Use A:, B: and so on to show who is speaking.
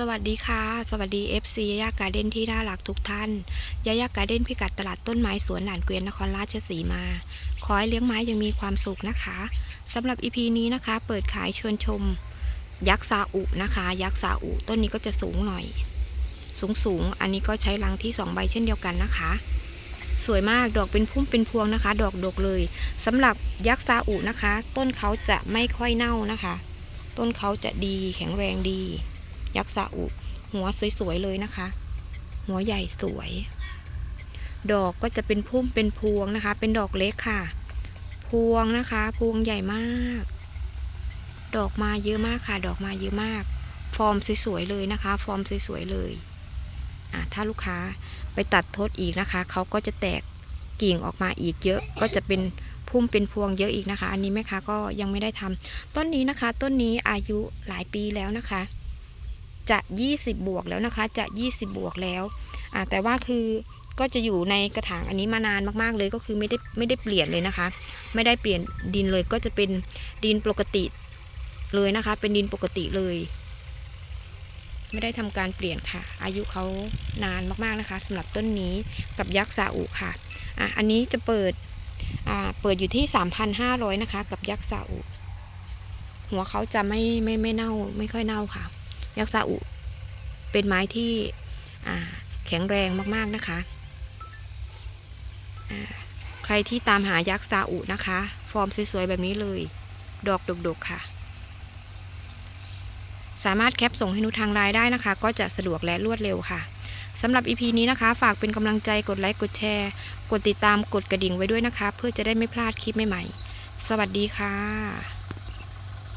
A: สวัสดีค่ะ สวัสดี FC ยายาการ์เด้นที่น่ารักทุกท่านยายาการ์เด้นพิกัดตลาดต้นไม้สวนหลานเกวียนนครราชสีมา ขอให้เลี้ยงไม้ยังมีความสุขนะคะสำหรับ EP นี้นะคะ เปิดขายชวนชม ยักษ์ซาอุนะคะ ยักษ์ซาอุต้นนี้ก็จะสูงหน่อย สูงสูงอันนี้ก็ใช้รังที่ 2 ใบเช่นเดียวกันนะคะ สวยมากดอกเป็นพุ่มเป็นพวงนะคะ ดอกดกเลยสำหรับยักษ์ซาอุนะคะ ต้นเขาจะไม่ค่อยเน่านะคะ ต้นเขาจะดีแข็งแรงดี ยักษ์ซาอุ หัวสวยๆเลยนะคะ หัวใหญ่สวย ดอกก็จะเป็นพุ่มเป็นพวงนะคะ เป็นดอกเล็กค่ะ พวงนะคะ พวงใหญ่มาก ดอกมาเยอะมากค่ะ ดอกมาเยอะมาก ฟอร์มสวยๆเลยนะคะ ฟอร์มสวยๆเลยอะถ้าลูกค้าไปตัดทดอีกนะคะ เขาก็จะแตกกิ่งออกมาอีกเยอะ ก็จะเป็นพุ่มเป็นพวงเยอะอีกนะคะ อันนี้แม่ค้าก็ยังไม่ได้ทำต้นนี้นะคะ ต้นนี้อายุหลายปีแล้วนะคะ จะ 20 บวกแล้วนะคะ จะ 20 บวกแล้วอ่าแต่ว่าคือก็จะอยู่ในกระถางอันนี้มานานมากๆเลยก็คือไม่ได้ไม่ได้เปลี่ยนเลยนะคะ ไม่ได้เปลี่ยนดินเลยก็จะเป็นดินปกติเลยนะคะ เป็นดินปกติเลย ไม่ได้ทำการเปลี่ยนค่ะ อายุเขานานมากๆนะคะสำหรับต้นนี้กับยักษ์ซาอุค่ะอะ อันนี้จะเปิดอ่าเปิดอยู่ที่ 3,500 นะคะ กับยักษ์ซาอุหัวเขาจะไม่ไม่ไม่เน่าไม่ค่อยเน่าค่ะ ยักษ์ซาอุ เป็นไม้ที่แข็งแรงมากๆนะคะ ใครที่ตามหายักษ์ซาอุนะคะ ฟอร์มสวยๆแบบนี้เลย ดอกดกๆค่ะ สามารถแคปส่งให้นุทางไลน์ได้นะคะ ก็จะสะดวกและรวดเร็วค่ะสำหรับ EP นี้นะคะ ฝากเป็นกำลังใจกดไลค์กดแชร์ กดติดตามกดกระดิ่งไว้ด้วยนะคะ เพื่อจะได้ไม่พลาดคลิปใหม่ๆ สวัสดีค่ะ